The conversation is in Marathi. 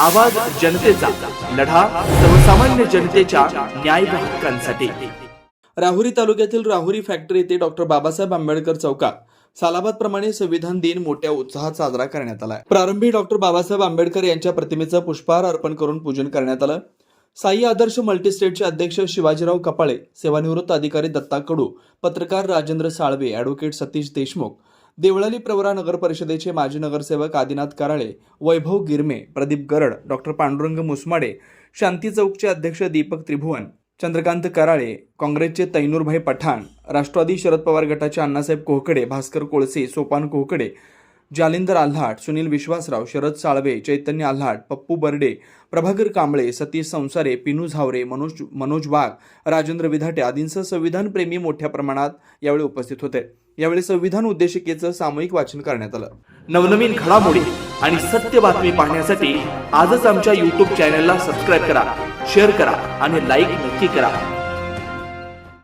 आवाज जनतेचा लढा सर्वसामान्य जनतेच्या न्याय हक्कांसाठी. राहुरी तालुक्यातील राहुरी फॅक्टरी येथे डॉक्टर बाबासाहेब आंबेडकर चौकात सालाबाद प्रमाणे संविधान दिन मोठ्या उत्साहात साजरा करण्यात आला प्रारंभी डॉक्टर बाबासाहेब आंबेडकर यांच्या प्रतिमेचं पुष्पहार अर्पण करून पूजन करण्यात आलं. साई आदर्श मल्टीस्टेटचे अध्यक्ष शिवाजीराव कपाळे सेवानिवृत्त अधिकारी दत्ता कडू पत्रकार राजेंद्र साळवे ॲडव्होकेट सतीश देशमुख देवळाली प्रवरा नगर परिषदेचे माजी नगरसेवक आदिनाथ कराळे वैभव गिरमे प्रदीप गरड डॉक्टर पांडुरंग मुसमाडे शांती चौकचे अध्यक्ष दीपक त्रिभुवन चंद्रकांत कराळे काँग्रेसचे तैनूरभाई पठाण राष्ट्रवादी शरद पवार गटाचे अण्णासाहेब कोहकडे भास्कर कोळसे सोपान कोहकडे जालिंदर आल्हाट सुनील विश्वासराव शरद साळवे चैतन्य आल्हाट पप्पू बर्डे प्रभाकर कांबळे सतीश संसारे पिनू झावरे मनोज मनोज वाघ राजेंद्र विधाटे आदींसह संविधान प्रेमी मोठ्या प्रमाणात यावेळी उपस्थित होते. यावेळी संविधान उद्देशिकेचं सामूहिक वाचन करण्यात आलं. नवनवीन घडामोडी आणि सत्य बातमी पाहण्यासाठी आजच आमच्या युट्यूब चॅनलला सबस्क्राईब करा शेअर करा आणि लाईक नक्की करा.